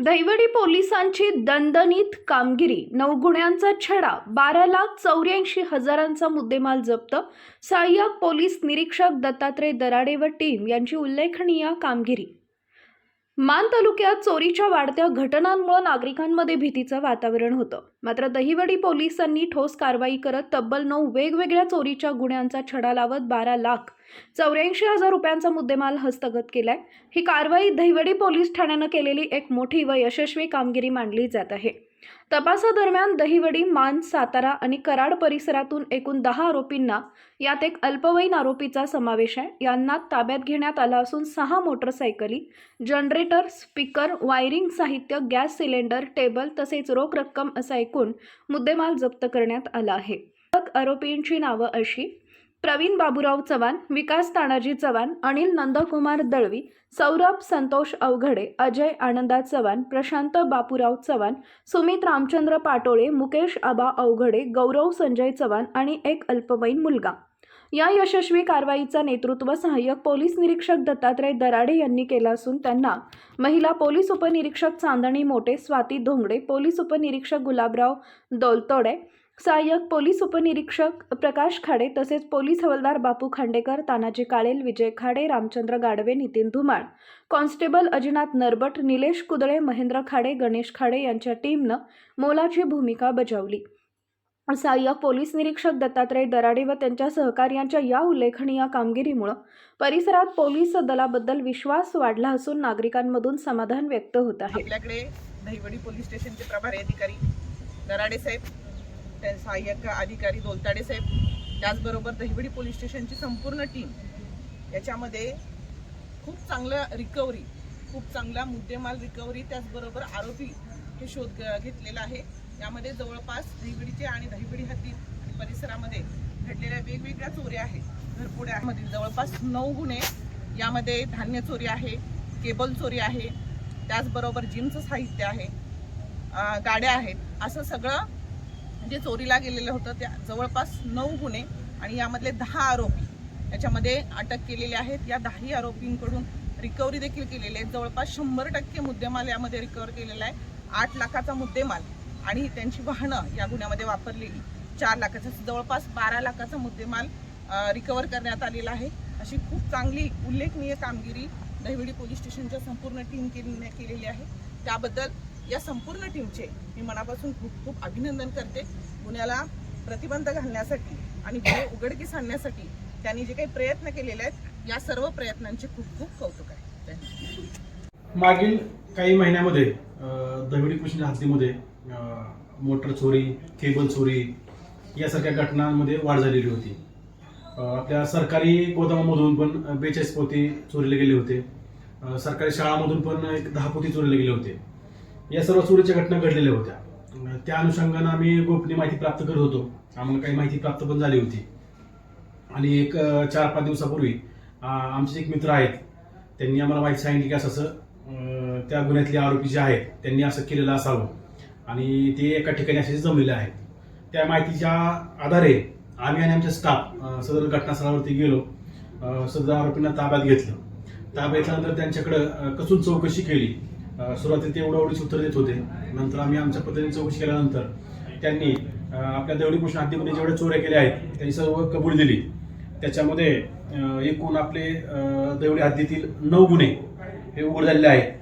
दैवडी पोलिसांची दणदणीत कामगिरी. नऊ गुन्ह्यांचा छडा बारा लाख चौऱ्याऐंशी हजारांचा मुद्देमाल जप्त. सहाय्यक पोलीस निरीक्षक दत्तात्रय दराडे व टीम यांची उल्लेखनीय कामगिरी. मान तालुक्यात चोरीच्या वाढत्या घटनांमुळे नागरिकांमध्ये भीतीचं वातावरण होतं. मात्र दहिवडी पोलिसांनी ठोस कारवाई करत तब्बल नऊ वेगवेगळ्या चोरीच्या गुन्ह्यांचा छडा लावत बारा लाख चौऱ्याऐंशी हजार रुपयांचा मुद्देमाल हस्तगत केलाय. ही कारवाई दहिवडी पोलीस ठाण्यानं केलेली एक मोठी व यशस्वी कामगिरी मानली जात आहे. तपासादरम्यान दहिवडी मान सातारा आणि कराड परिसरातून एकूण दहा आरोपींना यात एक अल्पवयीन आरोपीचा समावेश आहे. यांना ताब्यात घेण्यात आला असून सहा मोटरसायकली जनरेटर स्पीकर वायरिंग साहित्य गॅस सिलेंडर टेबल तसेच रोख रक्कम असा एकूण मुद्देमाल जप्त करण्यात आला आहे. आरोपींची नावं अशी प्रवीण बाबूराव चव्हाण विकास तानाजी चव्हाण अनिल नंदकुमार दळवी सौरभ संतोष अवघडे अजय आनंदा चव्हाण प्रशांत बापूराव चव्हाण सुमित रामचंद्र पाटोळे मुकेश आबा अवघडे गौरव संजय चव्हाण आणि एक अल्पवयीन मुलगा. या यशस्वी कारवाईचा नेतृत्व सहाय्यक पोलीस निरीक्षक दत्तात्रय दराडे यांनी केला असून त्यांना महिला पोलीस उपनिरीक्षक चांदणी मोटे स्वाती धोंगडे पोलीस उपनिरीक्षक गुलाबराव दोलतोडे सहाय्यक पोलीस उपनिरीक्षक प्रकाश खाडे तसेच पोलीस हवालदार बापू खांडेकर तानाजी काळेल विजय खाडे रामचंद्र गाडवे नितीन धुमाळ कॉन्स्टेबल अजिनाथ नरबट निलेश कुदळे महेंद्र खाडे गणेश खाडे यांच्या टीमनं मोलाची भूमिका बजावली. सहाय्यक पोलीस निरीक्षक दत्तात्रय दराडे व त्यांच्या सहकार्यांच्या या उल्लेखनीय कामगिरीमुळे परिसरात पोलीस दलाबद्दल विश्वास वाढला असून नागरिकांमधून समाधान व्यक्त होत आहे. आपल्याकडे दहिवडी पोलीस स्टेशनचे प्रभारी अधिकारी दराडे साहेब सहाय्यक अधिकारी दोलताडे साहेब त्याचबरोबर दहिवडी पोलीस स्टेशनची संपूर्ण टीम याच्यामध्ये खूप चांगलं रिकव्हरी खूप चांगला मुद्देमाल रिकव्हरी त्याचबरोबर आरोपी हे शोध घेतलेला आहे. यामध्ये जवळपास दहिवडीचे आणि दहिवडी हद्दीत आणि परिसरामध्ये घडलेल्या वेगवेगळ्या चोऱ्या आहेत. घरपुड्यामधील जवळपास नऊ गुन्हे यामध्ये धान्य चोरी आहे केबल चोरी आहे त्याचबरोबर जिमचं साहित्य आहे गाड्या आहेत. असं सगळं जे चोरीला गेलेलं होतं त्या जवळपास नऊ गुन्हे आणि यामधले दहा आरोपी याच्यामध्ये अटक केलेले आहेत. या दहाही आरोपींकडून रिकव्हरी देखील केलेली आहे. जवळपास शंभर टक्के मुद्देमाल यामध्ये रिकवर केलेला आहे. आठ लाखाचा मुद्देमाल आणि त्यांची वाहनं या गुन्ह्यामध्ये वापरलेली. चार लाखाचा जवळपास बारा लाखाचा मुद्देमाल रिकवर करण्यात आलेला आहे. अशी खूप चांगली उल्लेखनीय कामगिरी दहिवडी पोलीस स्टेशनच्या संपूर्ण टीम केलेली आहे. त्याबद्दल या संपूर्ण टीमचे मी मनापासून खूप खूप अभिनंदन करते. गुन्ह्याला प्रतिबंध घालण्यासाठी आणि गुन्हे उघडकीस आणण्यासाठी त्यांनी जे काही प्रयत्न केलेले आहेत या सर्व प्रयत्नांचे खूप खूप कौतुक आहे. मागील काही महिन्यामध्ये अं, दहिवडी कृषी हद्दीमध्ये मोटर चोरी केबल चोरी यासारख्या घटनांमध्ये वाढ झालेली होती. आपल्या सरकारी गोदामामधून पण बेचाळीस पोती चोरीले गेले होते. सरकारी शाळामधून पण एक दहा पोती चोरीले गेले होते. या सर्व चोरीच्या घटना घडलेल्या होत्या. त्या अनुषंगानं आम्ही गोपनीय माहिती प्राप्त करत होतो. आम्हाला काही माहिती प्राप्त पण झाली होती. आणि एक चार पाच दिवसापूर्वी आमचे एक मित्र आहेत. त्यांनी आम्हाला माहिती सांगितली की असं असं त्या गुन्ह्यातले आरोपी जे आहेत त्यांनी असं केलेलं असावं. आणि ते एका ठिकाणी असे जमलेले आहेत. त्या माहितीच्या आधारे आम्ही आणि आमच्या स्टाफ सदर घटनास्थळावरती गेलो. सदर आरोपींना ताब्यात घेतलं. ताब्यात घेतल्यानंतर त्यांच्याकडं कसून चौकशी केली. सुरुवातीला ते एवढं उत्तर देत होते. नंतर आम्ही आमच्या पद्धतीने चौकशी केल्यानंतर त्यांनी आपल्या देवडी कृष्ण हद्दीमध्ये जेवढ्या चोऱ्या केल्या आहेत त्यांनी सर्व कबूल दिली. त्याच्यामध्ये एकूण आपले देवडी हद्दीतील नऊ गुन्हे हे उघड झालेले आहेत.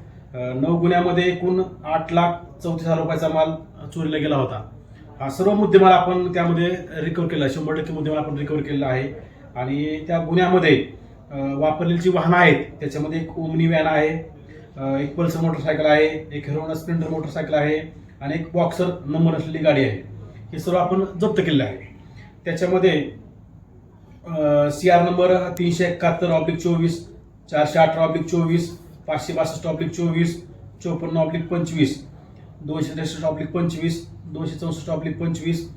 नऊ गुन्ह्यामध्ये एकूण आठ लाख चौतीस हजार रुपयाचा माल चोरीला गेला होता. हा सर्व मुद्देमाल आपण त्यामध्ये रिकवर केला. शंभर टक्के मुद्देमाल आपण रिकवर केलेला आहे. आणि त्या गुन्ह्यामध्ये वापरलेली जी वाहनं आहेत त्याच्यामध्ये एक ओमनी व्हॅन आहे एक पल्सर मोटरसायकल आहे एक हिरोना स्प्लेंडर मोटरसायकल आहे आणि एक बॉक्सर नंबर असलेली गाडी आहे. हे सर्व आपण जप्त केलेलं आहे. त्याच्यामध्ये सी आर नंबर तीनशे एकाहत्तर ऑब्लिक चोवीस चारशे अठरा ऑब्लिक चोवीस पाचशे बासष्ट ऑब्लिक चोवीस चोपन्न ऑब्लिक पंचवीस दोनशे त्रेसष्ट ऑब्लिक पंचवीस दोनशे चौसष्ट ऑब्लिक पंचवीस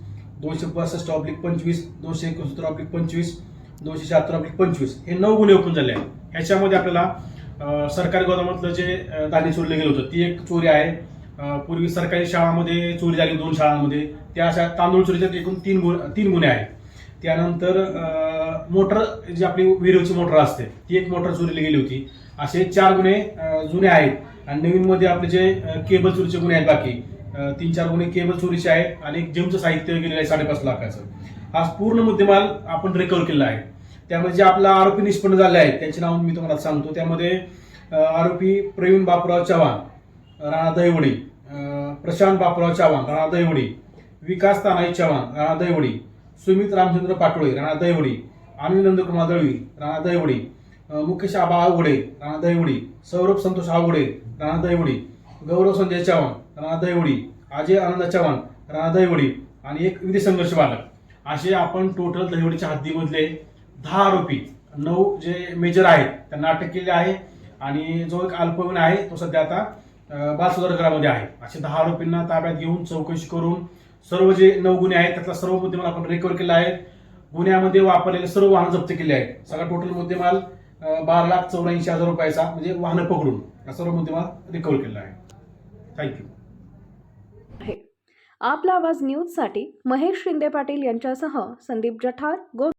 दोनशे पासष्ट ऑब्लिक पंचवीस दोनशे एकोणसत्तर ऑब्लिक पंचवीस दोनशे शहात्तर ऑब्लिक पंचवीस. हे नऊ गुन्हे ओपन झाले आहेत. ह्याच्यामध्ये आपल्याला सरकारी गोदामातलं जे धान्य चोरलं गेलं होतं ती एक चोरी आहे. पूर्वी सरकारी शाळामध्ये चोरी झाली दोन शाळांमध्ये. त्या अशा तांदूळ चोरीच्या एकूण तीन गुन्हे तीन गुन्हे आहेत. त्यानंतर मोटर जी आपली विहिरीवरची मोटर असते ती एक मोटर चोरीली गेली होती. असे चार गुन्हे जुने आहेत. आणि नवीनमध्ये आपले जे केबल चोरीचे गुन्हे आहेत बाकी तीन चार गुन्हे केबल चोरीचे आहेत. आणि एक जिमचं साहित्य गेलेलं आहे साडेपाच लाखाचं. हा पूर्ण मुद्देमाल आपण रिकव्हर केला आहे. त्यामध्ये जे आपला आरोपी निष्पन्न झाले आहेत त्यांचे नाव मी तुम्हाला सांगतो. त्यामध्ये आरोपी प्रवीण बापराव चव्हाण राणा दहिवडी प्रशांत बापराव चव्हाण राणा दहिवडी विकास तानाई चव्हाण राणा दहिवडी सुमित रामचंद्र पाटोळे राणा दहिवडी अनिल नंदकुमार दळवी राणा दहिवडी मुकेश आबा आवघोडे राणा दहिवडी सौरभ संतोष आवघोडे राणा दहिवडी गौरव संजय चव्हाण राणा दहिवडी अजय आनंद चव्हाण राणा दहिवडी आणि एक विधी संघर्ष बालक. असे आपण टोटल दहिवडीच्या हद्दीमधले दहा आरोपी नऊ जे मेजर आहेत त्यांना अटक केली आहे. आणि जो एक अल्पवयीन आहे तो सध्या आता अ, बाल आहे. असे दहा आरोपींना ताब्यात घेऊन चौकशी करून सर्व जे नऊ गुन्हे आहेत त्यातला सर्व मुद्देमाल आपण रिकवर केला आहे गुन्ह्यामध्ये वापरलेले सर्व वाहन जप्त केले आहेत. सगळा टोटल मुद्देमाल बारा लाख चौऱ्याऐंशी हजार रुपयाचा म्हणजे वाहनं पकडून हा सर्व मुद्देमाल रिकवर केला आहे. थँक्यू आपला आवाज न्यूजसाठी महेश शिंदे पाटील यांच्यासह संदीप जठार गो